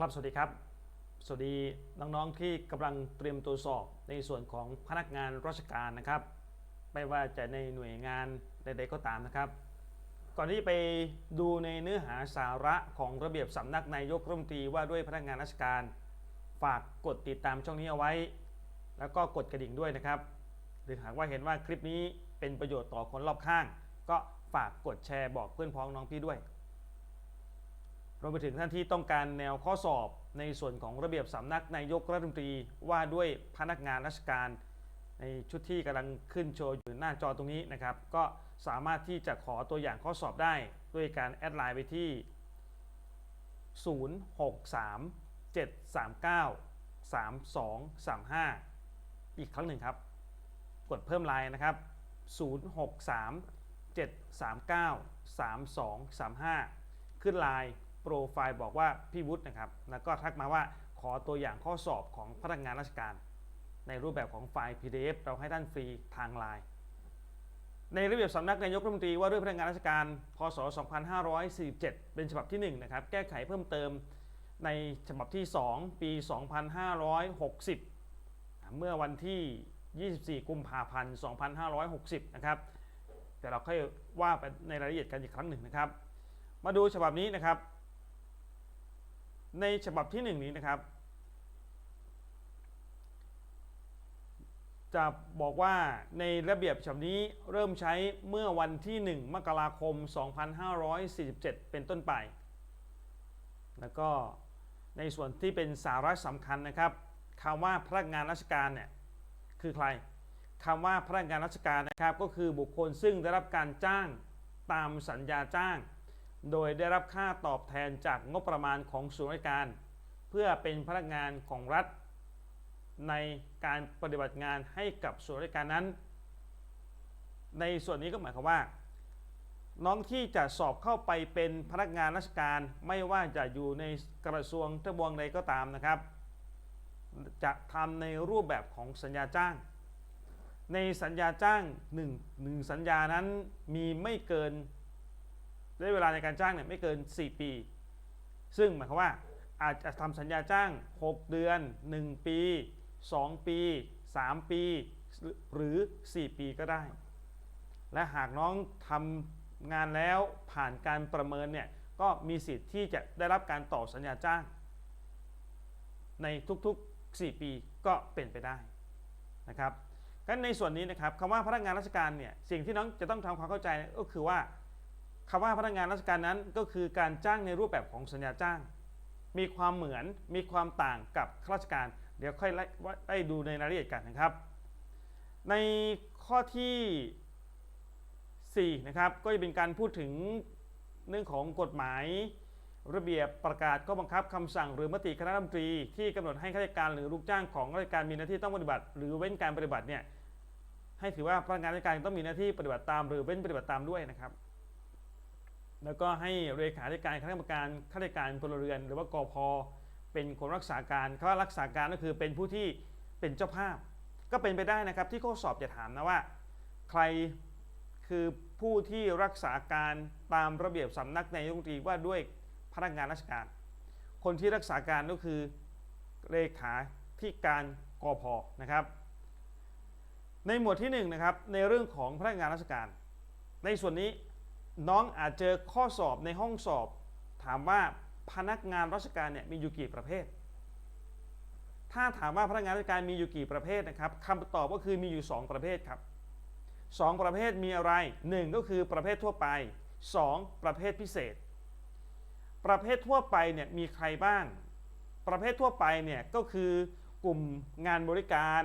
ครับสวัสดีครับ สวัสดีน้องๆที่กำลังเตรียมตัวสอบในส่วนของพนักงานราชการนะครับ ไม่ว่าจะในหน่วยงานใดๆก็ตามนะครับ ก่อนที่ไปดูในเนื้อหาสาระของระเบียบสำนักนายกรัฐมนตรีว่าด้วยพนักงานราชการ ฝากกดติดตามช่องนี้เอาไว้ แล้วก็กดกระดิ่งด้วยนะครับ หรือหากว่าเห็นว่าคลิปนี้เป็นประโยชน์ต่อคนรอบข้าง ก็ฝากกดแชร์บอกเพื่อนพ้องน้องพี่ด้วย รวมไปถึงท่านที่ต้องการแนวข้อสอบในส่วนของระเบียบสำนักนายกรัฐมนตรีว่าด้วยพนักงานราชการ ในชุดที่กำลังขึ้นโชว์อยู่หน้าจอตรงนี้นะครับ ก็สามารถที่จะขอตัวอย่างข้อสอบได้ด้วยการแอดไลน์ไปที่ 063 739 3235 อีกครั้งหนึ่งครับ กดเพิ่มไลน์นะครับ 063 739 3235 ขึ้นไลน์ โปรไฟล์บอกว่าพี่วุฒินะครับ แล้วก็ทักมาว่าขอตัวอย่างข้อสอบของพนักงานราชการ ในรูปแบบของไฟล์ PDF เราให้ท่านฟรีทางไลน์ในระเบียบสำนักนายกรัฐมนตรีว่าด้วยพนักงานราชการ พศ 2547 เป็นฉบับที่ 1 นะครับ แก้ไขเพิ่มเติมในฉบับที่ 2 ปี 2560 เมื่อวันที่ 24 กุมภาพันธ์ 2560 นะครับ แต่เราค่อยว่าไปในรายละเอียดกันอีกครั้งหนึ่งนะครับ มาดูฉบับนี้นะครับ ในฉบับที่ 1 นี้นะครับ จะบอกว่าในระเบียบฉบับนี้เริ่มใช้เมื่อวันที่ 1 มกราคม 2547 เป็นต้นไป แล้วก็ในส่วนที่เป็นสาระสำคัญนะครับคำว่าพนักงานราชการเนี่ยคือใครคำว่าพนักงานราชการนะครับ ก็คือบุคคลซึ่งได้รับการจ้างตามสัญญาจ้าง โดยได้รับค่าตอบแทนจากงบประมาณของส่วนราชการ เพื่อเป็นพนักงานของรัฐ ในการปฏิบัติงานให้กับส่วนราชการนั้น ในส่วนนี้ก็หมายความว่า น้องที่จะสอบเข้าไปเป็นพนักงานราชการไม่ว่าจะอยู่ในกระทรวงทบวงใดก็ตามนะครับ จะทำในรูปแบบของสัญญาจ้าง ในสัญญาจ้าง1นึ่งหนึ่งสัญญานั้นมีไม่เกิน ได้เวลาในการจ้างเนี่ยไม่เกิน 4 ปี ซึ่งหมายความว่าอาจจะทำสัญญาจ้าง 6 เดือน 1 ปี 2 ปี 3 ปี หรือ 4 ปีก็ได้ และหากน้องทำงานแล้วผ่านการประเมินเนี่ยก็มีสิทธิ์ที่จะได้รับการต่อสัญญาจ้าง ในทุกๆ 4 ปีก็เป็นไปได้นะครับกันในส่วนนี้นะครับคำว่าพนักงานราชการเนี่ยสิ่งที่น้องจะต้องทำความเข้าใจก็คือว่า คำว่าพนักงานราชการนั้นก็คือการจ้างในรูปแบบของสัญญาจ้าง มีความเหมือนมีความต่างกับข้าราชการ เดี๋ยวค่อยไล่ดูในรายละเอียดกันนะครับ ในข้อที่ 4 นะครับ ก็จะเป็นการพูดถึงเรื่องของกฎหมาย ระเบียบประกาศข้อบังคับคำสั่งหรือมติคณะรัฐมนตรีที่กำหนดให้ข้าราชการหรือลูกจ้างของราชการมีหน้าที่ต้องปฏิบัติ หรือเว้นการปฏิบัติเนี่ยให้ถือว่าพนักงานราชการต้องมีหน้าที่ปฏิบัติตาม หรือเว้นปฏิบัติตามด้วยนะครับ แล้วก็ให้เลขาธิการคณะกรรมการข้าราชการพลเรือน หรือว่ากพเป็นคนรักษาการคำว่ารักษาการก็คือเป็นผู้ที่เป็นเจ้าภาพ ก็เป็นไปได้นะครับที่ข้อสอบจะถามนะว่า ใครคือผู้ที่รักษาการตามระเบียบสำนักนายกรัฐมนตรีว่าด้วยพนักงานราชการ คนที่รักษาการก็คือเลขาธิการกพนะครับ ในหมวดที่1นงนะครับในเรื่องของพนักงานราชการ ในส่วนนี้ น้องอาจเจอข้อสอบในห้องสอบ ถามว่าพนักงานราชการเนี่ยมีอยู่กี่ประเภท ถ้าถามว่าพนักงานราชการมีอยู่กี่ประเภทนะครับคำตอบก็คือมีอยู่ 2 ประเภทครับ 2 ประเภทมีอะไร 1 ก็คือประเภททั่วไป 2 ประเภทพิเศษ ประเภททั่วไปเนี่ยมีใครบ้าง ประเภททั่วไปเนี่ยก็คือกลุ่มงานบริการ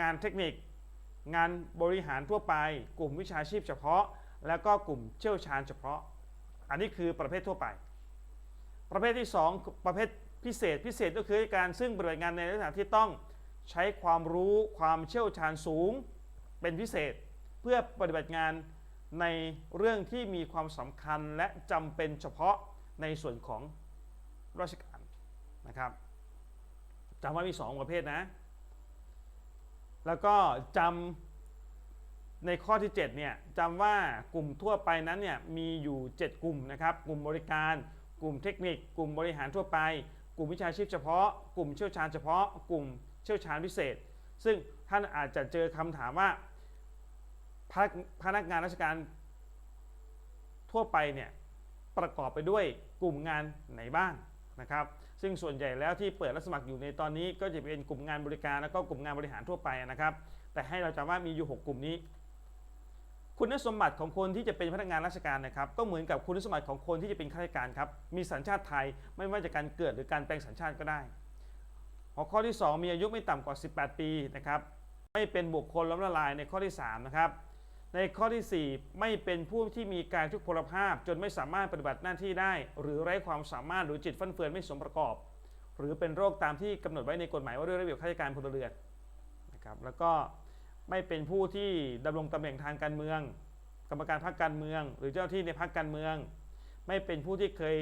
งานเทคนิค งานบริหารทั่วไป กลุ่มวิชาชีพเฉพาะ แล้วก็กลุ่มเชี่ยวชาญเฉพาะ อันนี้คือประเภททั่วไป ประเภทที่ 2 ประเภทพิเศษพิเศษก็คือการซึ่งปฏิบัติงานในลักษณะที่ต้องใช้ความรู้ความเชี่ยวชาญสูงเป็นพิเศษ เพื่อปฏิบัติงานในเรื่องที่มีความสำคัญและจำเป็นเฉพาะในส่วนของราชการนะครับจำว่ามี 2 ประเภทนะ แล้วก็จำ ในข้อที่ 7 เนี่ยจำว่ากลุ่มทั่วไปนั้นเนี่ยมีอยู่ 7 กลุ่มนะครับ กลุ่มบริการ กลุ่มเทคนิค กลุ่มบริหารทั่วไป กลุ่มวิชาชีพเฉพาะ กลุ่มเชี่ยวชาญเฉพาะ กลุ่มเชี่ยวชาญพิเศษ ซึ่งท่านอาจจะเจอคำถามว่าพนักพนักงานราชการทั่วไปเนี่ยประกอบไปด้วยกลุ่มงานไหนบ้างนะครับ ซึ่งส่วนใหญ่แล้วที่เปิดรับสมัครอยู่ในตอนนี้ก็จะเป็นกลุ่มงานบริการแล้วก็กลุ่มงานบริหารทั่วไปนะครับ แต่ให้เราจำว่ามีอยู่ 6 กลุ่มนี้ คุณสมบัติของคนที่จะเป็นพนักงานราชการนะครับก็เหมือนกับคุณสมบัติของคนที่จะเป็นข้าราชการครับมีสัญชาติไทยไม่ว่าจากการเกิดหรือการแปลงสัญชาติก็ได้ หัวข้อที่ 2 มีอายุไม่ต่ำกว่า 18 ปีนะครับไม่เป็นบุคคลล้มละลายในข้อที่3นะครับในข้อที่ 4 ไม่เป็นผู้ที่มีการทุกพลภาพ จนไม่สามารถปฏิบัติหน้าที่ได้ หรือไร้ความสามารถหรือจิตฟั่นเฟือนไม่สมประกอบ หรือเป็นโรคตามที่กำหนดไว้ในกฎหมายว่าด้วยระเบียบข้าราชการพลเรือนนะครับแล้วก็ ไม่เป็นผู้ที่ดำรงตำแหน่งทางการเมือง กรรมการพรรคการเมือง หรือเจ้าที่ในพรรคการเมือง ไม่เป็นผู้ที่เคย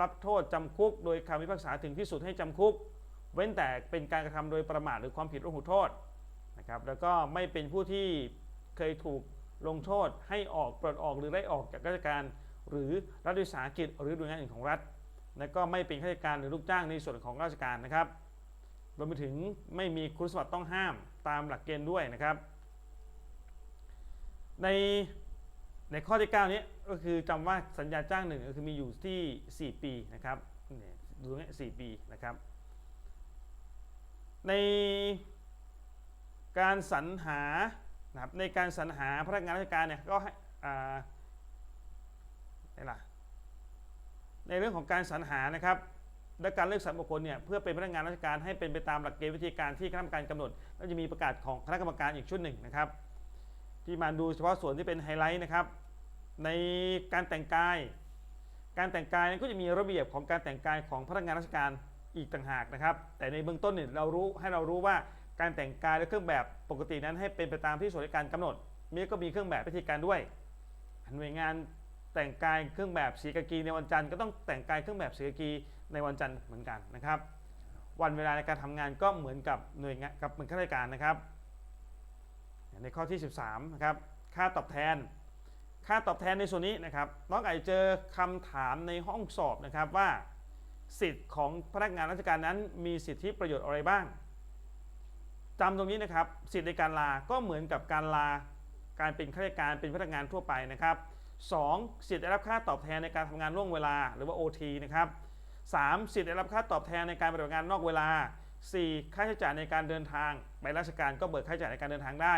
รับโทษจำคุก โดยคำพิพากษาถึงที่สุดให้จำคุก เว้นแต่เป็นการกระทำโดยประมาทหรือความผิดระหูโทษนะครับแล้วก็ไม่เป็นผู้ที่เคยถูกลงโทษให้ออกปลดออกหรือไล่ออกจากราชการหรือรัฐวิสาหกิจหรือหน่วยงานอื่นของรัฐ และก็ไม่เป็นข้าราชการหรือลูกจ้างในส่วนของราชการนะครับ รวมไปถึงไม่มีคุณสมบัติต้องห้ามตามหลักเกณฑ์ด้วยนะครับ ในในข้อที่ 9 นี้ก็คือจำว่าสัญญาจ้างหนึ่งก็คือมีอยู่ที่ 4 ปีนะครับเนี่ยดูตรงนี้4ปีนะครับ ในการสรรหานะครับในการสรรหาพนักงานราชการเนี่ยก็ให้อ่าไหนล่ะในเรื่องของการสรรหานะครับ และการเลือกสรรบุคคลเนี่ยเพื่อเป็นพนักงานราชการให้เป็นไปตามหลักเกณฑ์วิธีการที่คณะกรรมการกำหนด แล้วจะมีประกาศของคณะกรรมการอีกชุดหนึ่งนะครับ ที่มาดูเฉพาะส่วนที่เป็นไฮไลท์นะครับ ในการแต่งกาย การแต่งกายก็จะมีระเบียบของการแต่งกายของพนักงานราชการอีกต่างหากนะครับ แต่ในเบื้องต้นเนี่ยเรารู้ให้เรารู้ว่าการแต่งกายและเครื่องแบบปกตินั้นให้เป็นไปตามที่ส่วนราชการกำหนดมีก็มีเครื่องแบบวิธีการด้วย หน่วยงานแต่งกายเครื่องแบบสีกากีในวันจันทร์ก็ต้องแต่งกายเครื่องแบบสีกากี ในวันจันทร์เหมือนกันนะครับ วันเวลาในการทำงานก็เหมือนกับหน่วยงานกับเหมือนข้าราชการนะครับ ในข้อที่ 13นะครับค่าตอบแทน ค่าตอบแทนในส่วนนี้นะครับน้องอาจจะเจอคำถามในห้องสอบนะครับว่า สิทธิ์ของพนักงานราชการนั้นมีสิทธิประโยชน์อะไรบ้างจำตรงนี้นะครับสิทธิในการลาก็เหมือนกับการลาการเป็นข้าราชการเป็นพนักงานทั่วไปนะครับ 2. สิทธิได้รับค่าตอบแทนในการทำงานล่วงเวลาหรือว่า OT นะครับ 3. สิทธิ์ได้รับค่าตอบแทนในการปฏิบัติงานนอกเวลา 4. ค่าใช้จ่ายในการเดินทาง ไปราชการก็เบิกค่าใช้จ่ายในการเดินทางได้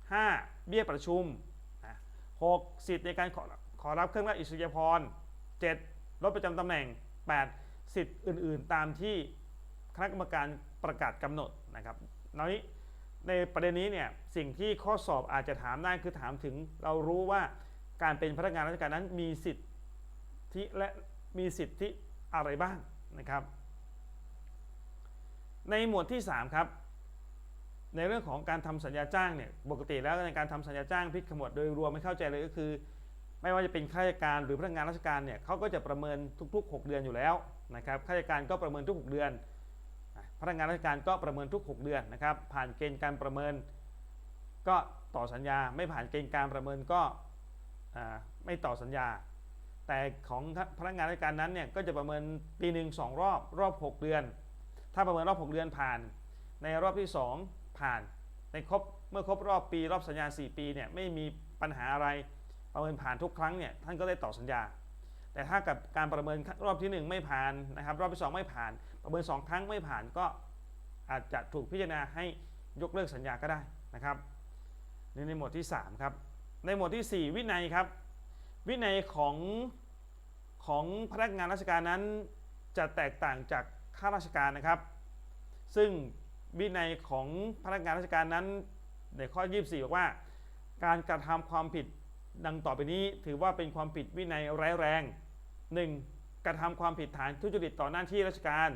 5. เบี้ยประชุมนะ6สิทธิ์ในการขอขอรับเครื่องราชอิสริยาภรณ์ 7. รถประจำตำแหน่ง 8. สิทธิ์อื่น ๆ ตามที่คณะกรรมการประกาศกำหนดนะครับน้อยในประเด็นนี้เนี่ยสิ่งที่ข้อสอบอาจจะถามได้คือถามถึงเรารู้ว่าการเป็นพนักงานราชการนั้นมีสิทธิและมีสิทธิ อะไรบ้างนะครับ ในหมวดที่ 3 ครับ ในเรื่องของการทำสัญญาจ้างเนี่ยปกติแล้วในการทำสัญญาจ้างพิจขมวดโดยรวมไม่เข้าใจเลยก็คือ ไม่ว่าจะเป็นข้าราชการหรือพนักงานราชการเนี่ยเขาก็จะประเมินทุก ๆ 6 เดือนอยู่แล้วนะครับข้าราชการก็ประเมินทุก 6 เดือนพนักงานราชการก็ประเมินทุก 6 เดือนนะครับ ผ่านเกณฑ์การประเมิน ก็ต่อสัญญา ไม่ผ่านเกณฑ์การประเมินก็ไม่ต่อสัญญา แต่ของพนักงานราชการนั้นเนี่ยก็จะประเมินปีหนึ่งสองรอบรอบ 6 เดือน ถ้าประเมินรอบ 6 เดือนผ่าน ในรอบที่ 2 ผ่าน ในครบเมื่อครบรอบปีรอบสัญญา 4 ปีเนี่ยไม่มีปัญหาอะไรประเมินผ่านทุกครั้งเนี่ยท่านก็ได้ต่อสัญญา แต่ถ้ากับการประเมินรอบทีหนึ่1 ไม่ผ่านนะครับรอบที่ 2 ไม่ผ่าน ประเมิน 2 ครั้งไม่ผ่านก็อาจจะถูกพิจารณาให้ยกเลิกสัญญาก็ได้นะครับนี่ในหมวดที่3ครับในหมวดที่ 4 วินัยครับวินัยของ ของพนักงานราชการนั้นจะแตกต่างจากข้าราชการนะครับ ซึ่งวินัยของพนักงานราชการนั้นในข้อ 24 บอกว่า การกระทำความผิดดังต่อไปนี้ถือว่าเป็นความผิดวินัยร้ายแรง 1. กระทำความผิดฐานทุจริตต่อหน้าที่ราชการ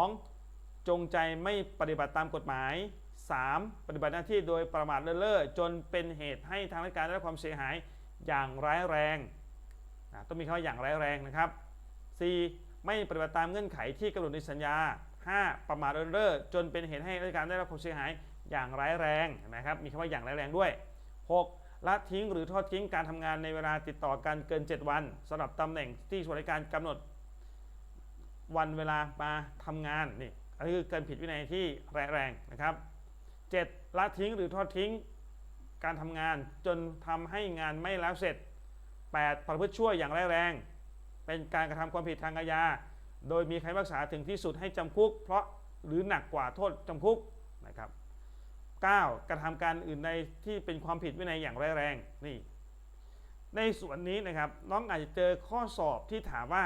2. จงใจไม่ปฏิบัติตามกฎหมาย 3. ปฏิบัติหน้าที่โดยประมาทเลินเล่อจนเป็นเหตุให้ทางราชการได้รับความเสียหายอย่างร้ายแรง นะต้องมีคำว่าอย่างร้ายแรงนะครับ 4. ไม่ปฏิบัติตามเงื่อนไขที่กำหนดในสัญญา 5. ประมาทเลินเล่อจนเป็นเหตุให้ราชการได้รับความเสียหายอย่างร้ายแรงนะครับมีคำว่าอย่างร้ายแรงด้วย 6. ละทิ้งหรือทอดทิ้งการทำงานในเวลาติดต่อกันเกิน 7 วันสำหรับตำแหน่งที่ส่วนราชการกำหนดวันเวลามาทำงานนี่อันนี้คือการผิดวินัยที่แรงแรงนะครับ 7. ละทิ้งหรือทอดทิ้งการทำงานจนทำให้งานไม่แล้วเสร็จ 8. ประพฤติชั่วอย่างร้ายแรง เป็นการกระทำความผิดทางอาญา โดยมีคำพิพากษาถึงที่สุดให้จำคุก เพราะหรือหนักกว่าโทษจำคุกนะครับ 9. กระทำการอื่นใดที่เป็นความผิดวินัยอย่างร้ายแรงนี่ ในส่วนนี้นะครับน้องอาจจะเจอข้อสอบที่ถามว่า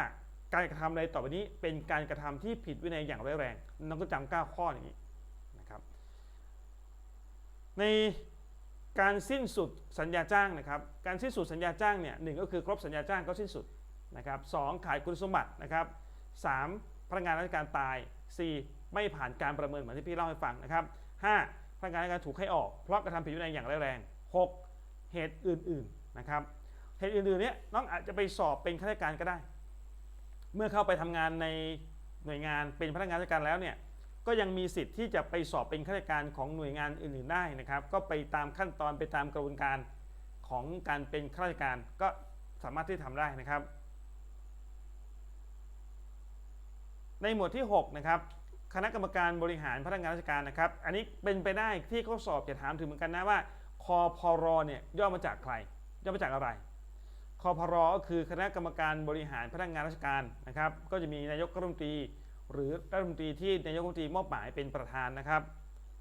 การกระทำใดต่อไปนี้เป็นการกระทำที่ผิดวินัยอย่างร้ายแรง น้องก็จำ9ข้ออย่างนี้นะครับ ใน การสิ้นสุดสัญญาจ้างนะครับ การสิ้นสุดสัญญาจ้างเนี่ยหนึ่งก็คือครบสัญญาจ้างก็สิ้นสุดนะครับสองขายคุณสมบัตินะครับสามพนักงานราชการตาย 4. ไม่ผ่านการประเมินเหมือนที่พี่เล่าให้ฟังนะครับ 5. พนักงานราชการถูกให้ออกเพราะกระทำผิดวินัยอย่างร้ายแรง 6. เหตุอื่นๆนะครับเหตุอื่นๆเนี้ยน้องอาจจะไปสอบเป็นข้าราชการก็ได้ เมื่อเข้าไปทำงานในหน่วยงานเป็นพนักงานราชการแล้วเนี่ย ก็ยังมีสิทธิ์ที่จะไปสอบเป็นข้าราชการของหน่วยงานอื่นๆได้นะครับ ก็ไปตามขั้นตอนไปตามกระบวนการของการเป็นข้าราชการก็สามารถที่ทำได้นะครับ ในหมวดที่6นะครับคณะกรรมการบริหารพนักงานราชการนะครับ อันนี้เป็นไปได้ที่ข้อสอบจะถามถึงเหมือนกันนะว่าคอพรเนี่ยย่อมาจากใคร ย่อมาจากอะไรคอพรก็คือคณะกรรมการบริหารพนักงานราชการนะครับ ก็จะมีนายกรัฐมนตรี หรือรัฐมนตรีที่นายกรัฐมนตรีมอบหมายเป็นประธานนะครับ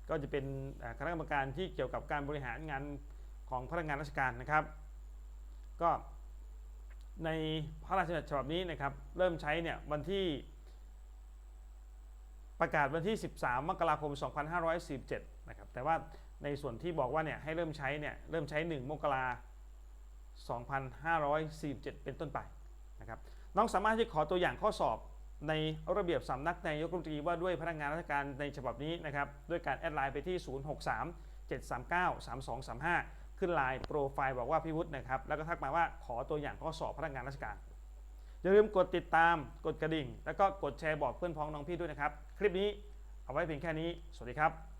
ก็จะเป็นคณะกรรมการที่เกี่ยวกับการบริหารงานของพนักงานราชการนะครับ ก็ในพระราชบัญญัติฉบับนี้นะครับ เริ่มใช้เนี่ยวันที่ประกาศวันที่ 13 มกราคม 2547 นะครับ แต่ว่าในส่วนที่บอกว่าเนี่ยให้เริ่มใช้เนี่ยเริ่มใช้ 1 มกรา2547 เป็นต้นไปนะครับ น้องสามารถที่ขอตัวอย่างข้อสอบ ในระเบียบสำนักนายกรัฐมนตรีว่าด้วยพนักงานราชการในฉบับนี้นะครับด้วยการแอดไลน์ไปที่ 063 739 3235 ขึ้นไลน์โปรไฟล์บอกว่าพี่วุฒินะครับแล้วก็ทักมาว่าขอตัวอย่างข้อสอบพนักงานราชการอย่าลืมกดติดตามกดกระดิ่ง แล้วก็กดแชร์บอกเพื่อนพ้องน้องพี่ด้วยนะครับ คลิปนี้เอาไว้เพียงแค่นี้ สวัสดีครับ